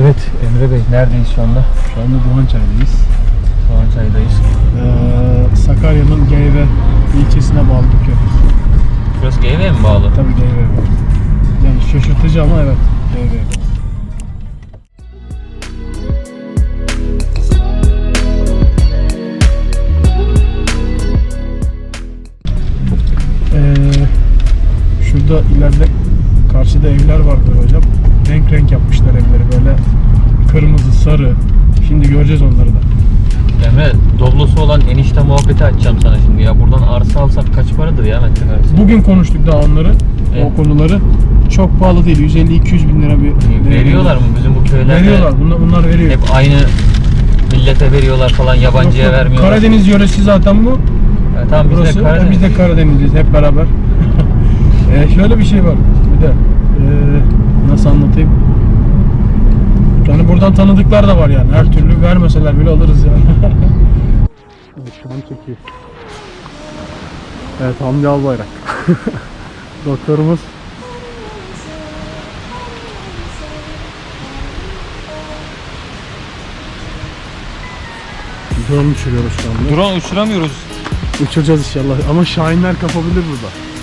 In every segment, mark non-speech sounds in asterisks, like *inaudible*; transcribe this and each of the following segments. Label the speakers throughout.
Speaker 1: Neredeyiz şu anda?
Speaker 2: Şu anda Doğançay'dayız.
Speaker 1: Doğançay'dayız.
Speaker 2: Ee, Sakarya'nın Geyve ilçesine bağlı bir köy.
Speaker 1: Burası Geyve'ye mi bağlı?
Speaker 2: Tabii Geyve'ye bağlı. Yani şaşırtıcı ama evet Geyve'ye bağlı. Ee, şurada ileride karşıda evler vardır hocam. Renk renk yapmışlar evleri böyle kırmızı, sarı. Şimdi göreceğiz onları da.
Speaker 1: Emre Doblosu olan enişte muhabbeti açacağım sana şimdi ya. Buradan arsa alsak kaç paradır ya metrekaresi?
Speaker 2: Bugün konuştuk daha onları,
Speaker 1: Evet.
Speaker 2: o konuları. Çok pahalı değil, 150-200 bin lira bir
Speaker 1: Veriyorlar mı bizim bu köylerde?
Speaker 2: Veriyorlar, bunlar, bunlar veriyor.
Speaker 1: Hep aynı millete veriyorlar falan yabancıya
Speaker 2: Yok, yok.
Speaker 1: vermiyorlar.
Speaker 2: Karadeniz yöresi zaten bu.
Speaker 1: Ya tamam biz
Speaker 2: Burası,
Speaker 1: de Karadeniz.
Speaker 2: biz de Karadenizliyiz hep beraber. ee, *laughs* şöyle bir şey var. Bir de ee, nasıl anlatayım? Yani buradan tanıdıklar da var yani. Her türlü vermeseler bile alırız yani. evet, şu an çekiyor. Evet Hamdi Albayrak. *laughs* Doktorumuz. Drone uçuruyoruz şu anda.
Speaker 1: Drone uçuramıyoruz.
Speaker 2: Uçuracağız inşallah ama şahinler kapabilir burada.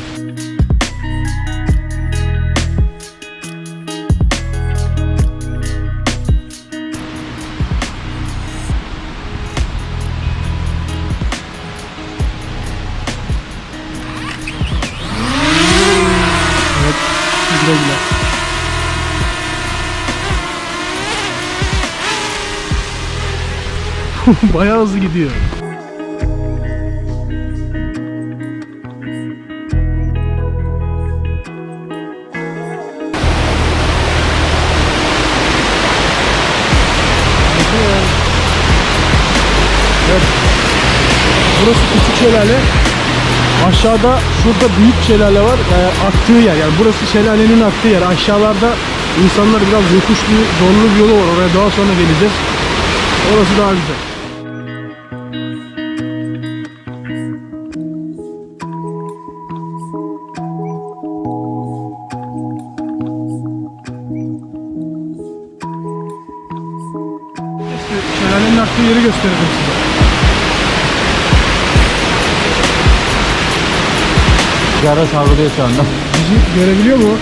Speaker 2: *laughs* Bayağı hızlı gidiyor. Evet. Burası küçük şelale. Aşağıda şurada büyük şelale var. Yani aktığı yer. Yani burası şelalenin aktığı yer. Aşağılarda insanlar biraz yokuşlu, zorlu bir yolu var. Oraya daha sonra geleceğiz. Orası daha güzel. Şelalenin aktığı yeri göstereceğim size.
Speaker 1: Rüzgarda savruluyor şu anda.
Speaker 2: Bizi görebiliyor mu?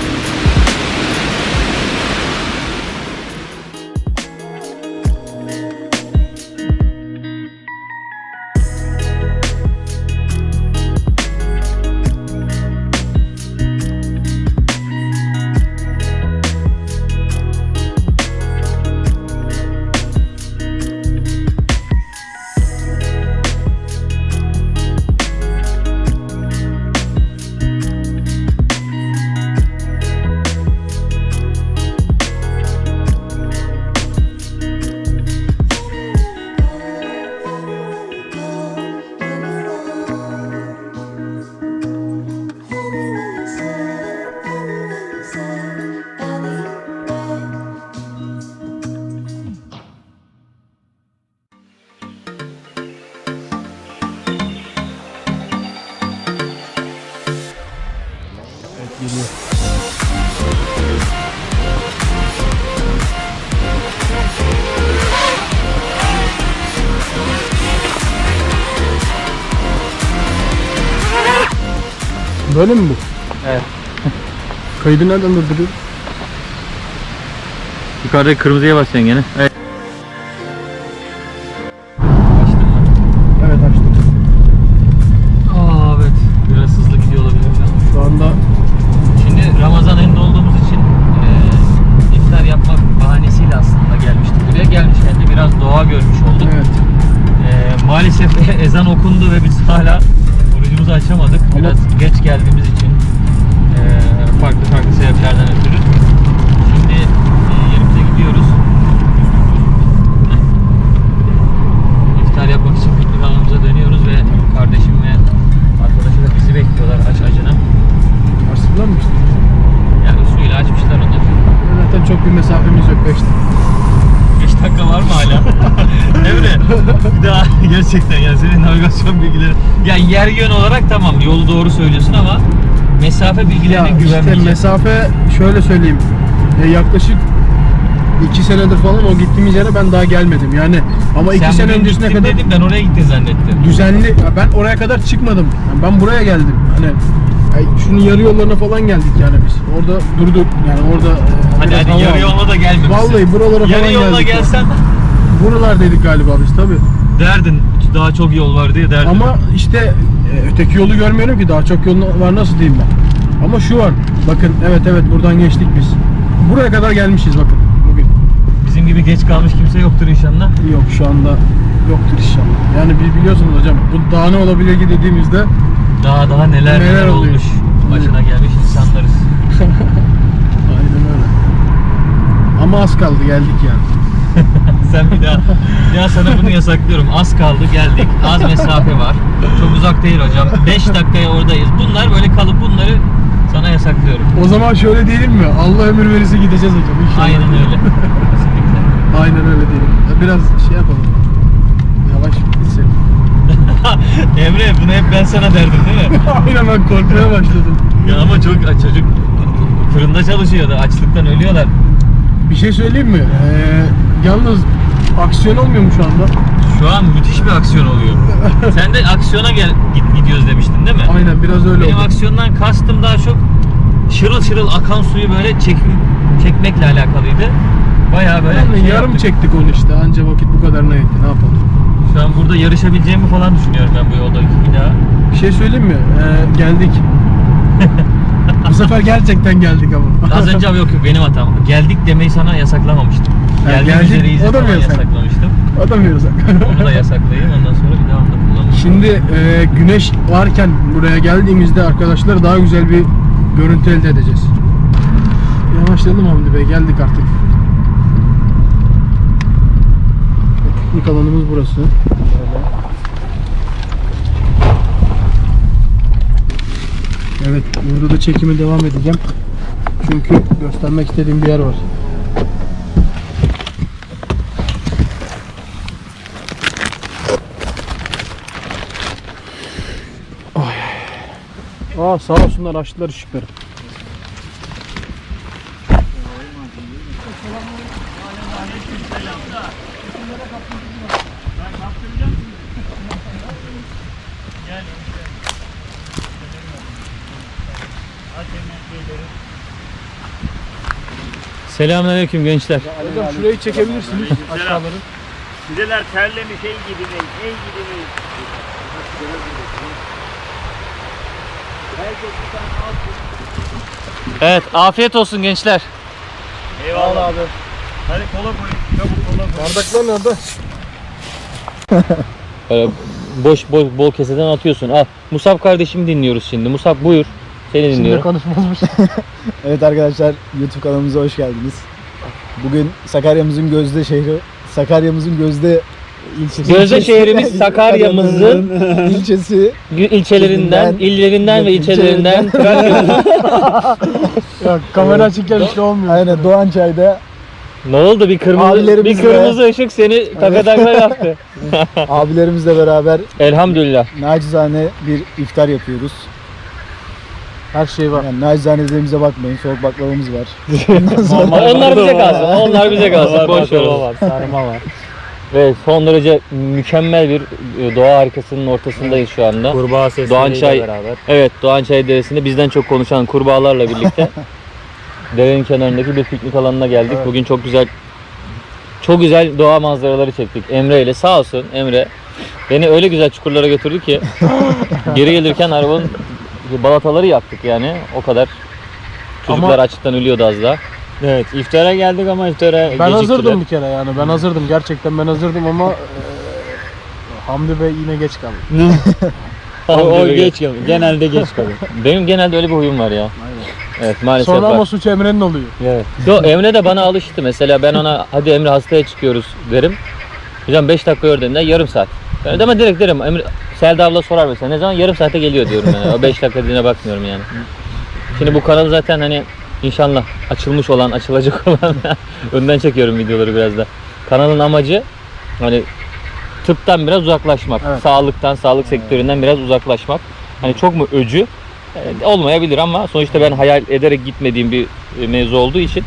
Speaker 2: Geliyor. Böyle mi bu?
Speaker 1: Evet.
Speaker 2: Kaydı nereden durduruyor?
Speaker 1: Yukarıda kırmızıya basacaksın gene. Evet.
Speaker 2: Evet
Speaker 1: Biraz geç geldiğimiz için farklı farklı sebeplerden ötürü. Şimdi yerimize gidiyoruz. İftar yapmak için piknik alanımıza dönüyoruz ve kardeşim ve arkadaşı da bizi bekliyorlar aç acına.
Speaker 2: Açtılar mı işte?
Speaker 1: Yani suyla açmışlar onlar.
Speaker 2: Zaten çok bir mesafemiz yok 5
Speaker 1: 5 dakika var mı hala? *laughs* Emre bir daha gerçekten ya senin navigasyon bilgileri ya yer yön olarak tamam yolu doğru söylüyorsun ama mesafe bilgilerine
Speaker 2: Ya işte mesafe şöyle söyleyeyim. E, yaklaşık iki senedir falan o gittiğimiz yere ben daha gelmedim yani. Ama iki
Speaker 1: Sen
Speaker 2: sene
Speaker 1: bugün
Speaker 2: öncesine
Speaker 1: gittin
Speaker 2: kadar
Speaker 1: dedim ben oraya gittin zannettim.
Speaker 2: düzenli ya ben oraya kadar çıkmadım. Yani ben buraya geldim. Hani ay, şunun yarı yollarına falan geldik yani biz. Orada durduk yani orada e,
Speaker 1: Hadi
Speaker 2: biraz
Speaker 1: hadi
Speaker 2: hava
Speaker 1: yarı
Speaker 2: aldık.
Speaker 1: yoluna da gelmemişsin.
Speaker 2: Vallahi buralara falan
Speaker 1: Yarı yoluna
Speaker 2: geldik ya.
Speaker 1: gelsen
Speaker 2: Buralardaydık galiba biz tabi.
Speaker 1: derdin daha çok yol var diye derdin.
Speaker 2: Ama işte e, öteki yolu görmüyorum ki daha çok yol var nasıl diyeyim ben. Ama şu var. Bakın evet evet buradan geçtik biz. Buraya kadar gelmişiz bakın bugün.
Speaker 1: Bizim gibi geç kalmış kimse yoktur inşallah.
Speaker 2: Yok şu anda yoktur inşallah. Yani biz biliyorsunuz hocam bu daha ne olabilir ki dediğimizde
Speaker 1: Daha daha neler neler,
Speaker 2: Neler oluyor?
Speaker 1: olmuş. Başına gelmiş insanlarız. *laughs*
Speaker 2: aynen öyle. Ama az kaldı geldik yani. *laughs*
Speaker 1: Sen bir daha, bir daha sana bunu yasaklıyorum. Az kaldı geldik. Az mesafe var. Çok uzak değil hocam. 5 dakikaya oradayız. Bunlar böyle kalıp bunları sana yasaklıyorum.
Speaker 2: O zaman şöyle diyelim mi? Allah ömür verirse gideceğiz hocam inşallah.
Speaker 1: Aynen öyle. Kesinlikle. *laughs*
Speaker 2: Aynen öyle diyelim. Biraz şey yapalım. Yavaş gitsin. *laughs*
Speaker 1: Emre bunu hep ben sana derdim değil mi? *laughs*
Speaker 2: Aynen ben korkmaya başladım.
Speaker 1: Ya ama çok çocuk fırında çalışıyordu. Açlıktan ölüyorlar.
Speaker 2: Bir şey söyleyeyim mi? Ee, yalnız aksiyon olmuyor mu şu anda?
Speaker 1: Şu an müthiş bir aksiyon oluyor. *laughs* Sen de aksiyona gel git gidiyoruz demiştin değil mi?
Speaker 2: Aynen biraz öyle
Speaker 1: Benim
Speaker 2: oldu.
Speaker 1: aksiyondan kastım daha çok şırıl şırıl akan suyu böyle çek, çekmekle alakalıydı. Bayağı böyle
Speaker 2: Yani
Speaker 1: şey
Speaker 2: yarım
Speaker 1: yaptık.
Speaker 2: çektik onu işte. Anca vakit bu kadarına yetti. Ne yapalım?
Speaker 1: Şu an burada yarışabileceğimi falan düşünüyorum ben bu yolda bir daha.
Speaker 2: Bir şey söyleyeyim mi? Ee, geldik. *laughs* bu sefer gerçekten geldik ama.
Speaker 1: Az önce ama yok yok benim hatam. Geldik demeyi sana yasaklamamıştım.
Speaker 2: Ha,
Speaker 1: Geldik,
Speaker 2: geldik,
Speaker 1: üzereyiz
Speaker 2: o da mı yasak?
Speaker 1: yasaklamıştım.
Speaker 2: o da mı yasak?
Speaker 1: Onu da yasaklayayım ondan sonra bir daha da kullanırım.
Speaker 2: Şimdi e, güneş varken buraya geldiğimizde arkadaşlar daha güzel bir görüntü elde edeceğiz. Yavaşlayalım Hamdi Bey. Geldik artık. Piknik alanımız burası. Evet, burada da çekime devam edeceğim. Çünkü göstermek istediğim bir yer var. Aa sağ olsunlar açtılar ışıkları.
Speaker 1: Selamünaleyküm gençler.
Speaker 2: Hocam şurayı çekebilirsiniz aşağıları.
Speaker 3: Fideler terlemiş ey gidi bey, ey gidi bey. Herkes bir tane alsın.
Speaker 1: Evet afiyet olsun gençler.
Speaker 3: Eyvallah abi. Hadi kola koyun, çabuk kola koyun.
Speaker 2: Bardaklar nerede? *laughs*
Speaker 1: Böyle boş boş bol keseden atıyorsun. Al. Musab kardeşim dinliyoruz şimdi. Musab buyur. Seni
Speaker 2: Şimdi
Speaker 1: dinliyorum.
Speaker 2: konuşmazmış. *laughs*
Speaker 4: Evet arkadaşlar YouTube kanalımıza hoş geldiniz. Bugün Sakarya'mızın gözde şehri, Sakarya'mızın gözde ilçesi.
Speaker 1: Gözde şehrimiz *laughs* Sakarya'mızın
Speaker 4: ilçesi
Speaker 1: ilçelerinden, illerinden ve ilçelerinden
Speaker 2: ya *laughs* kamera açıkken işte olmuyor.
Speaker 4: aynen Doğançay'da
Speaker 1: Ne oldu bir kırmızı bir kırmızı ışık seni takadaklar yaptı.
Speaker 4: abilerimizle beraber
Speaker 1: Elhamdülillah.
Speaker 4: nacizane bir iftar yapıyoruz.
Speaker 2: Her şey var.
Speaker 4: Yani nacizane dediğimize bakmayın. Soğuk baklavamız var. *laughs* Ondan sonra
Speaker 1: Onlar bize kalsın. Onlar bize kalsın. Boş ver.
Speaker 2: var, sarma var.
Speaker 1: Ve son derece mükemmel bir e, doğa harikasının ortasındayız şu anda.
Speaker 3: Kurbağa sesleriyle
Speaker 1: Doğançay-
Speaker 3: beraber.
Speaker 1: Evet Doğançay Deresi'nde bizden çok konuşan kurbağalarla birlikte *laughs* derenin kenarındaki bir piknik alanına geldik. Bugün çok güzel çok güzel doğa manzaraları çektik Emre ile. Sağ olsun Emre. Beni öyle güzel çukurlara götürdü ki *laughs* geri gelirken arabanın balataları yaktık yani. O kadar çocuklar
Speaker 2: Ama-
Speaker 1: açlıktan ölüyordu az daha.
Speaker 3: Evet, iftara geldik ama iftara
Speaker 2: Ben hazırdım bir kere yani. Ben hazırdım. Gerçekten ben hazırdım ama e, Hamdi Bey yine geç kaldı. *laughs*
Speaker 3: O, geç kalıyor. Genelde geç kalıyor. *laughs*
Speaker 1: Benim genelde öyle bir huyum var ya. Evet maalesef
Speaker 2: Sonra
Speaker 1: var.
Speaker 2: ama suç Emre'nin oluyor.
Speaker 3: evet. *laughs*
Speaker 1: Yo, Emre de bana alıştı. Mesela ben ona hadi Emre hastaya çıkıyoruz derim. Hocam 5 dakika ördüğünde yarım saat. Ben de ama direkt derim Emre Selda abla sorar mesela ne zaman yarım saate geliyor diyorum yani. O 5 dakika dediğine bakmıyorum yani. Şimdi bu kanal zaten hani inşallah açılmış olan, açılacak olan *laughs* önden çekiyorum videoları biraz da. Kanalın amacı hani tıptan biraz uzaklaşmak.
Speaker 2: Evet.
Speaker 1: Sağlıktan, sağlık sektöründen biraz uzaklaşmak. Hani çok mu öcü? Evet, olmayabilir ama sonuçta ben hayal ederek gitmediğim bir e, mevzu olduğu için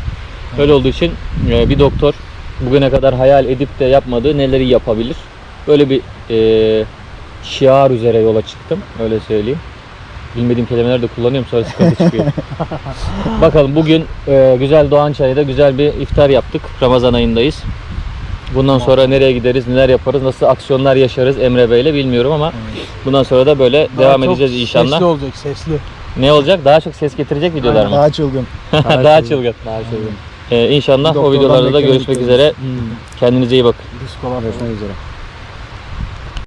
Speaker 1: Öyle olduğu için e, bir doktor bugüne kadar hayal edip de yapmadığı neleri yapabilir? Böyle bir e, şiar üzere yola çıktım. Öyle söyleyeyim. Bilmediğim kelimeler de kullanıyorum sonra sıkıntı çıkıyor. *laughs* Bakalım bugün e, güzel Doğan Çayı'da güzel bir iftar yaptık. Ramazan ayındayız. Bundan sonra nereye gideriz, neler yaparız, nasıl aksiyonlar yaşarız Emre Bey'le bilmiyorum ama bundan sonra da böyle devam
Speaker 2: Daha çok
Speaker 1: edeceğiz inşallah.
Speaker 2: Sesli olacak sesli.
Speaker 1: Ne olacak? Daha çok ses getirecek videolar mı?
Speaker 4: Daha çılgın. *laughs*
Speaker 1: Daha çılgın.
Speaker 2: Daha çılgın.
Speaker 1: Ee, inşallah o
Speaker 4: Doktordan
Speaker 1: videolarda da görüşmek
Speaker 4: bekliyoruz.
Speaker 1: üzere. Kendinize iyi bakın.
Speaker 2: Diskolar.
Speaker 4: Görüşmek üzere.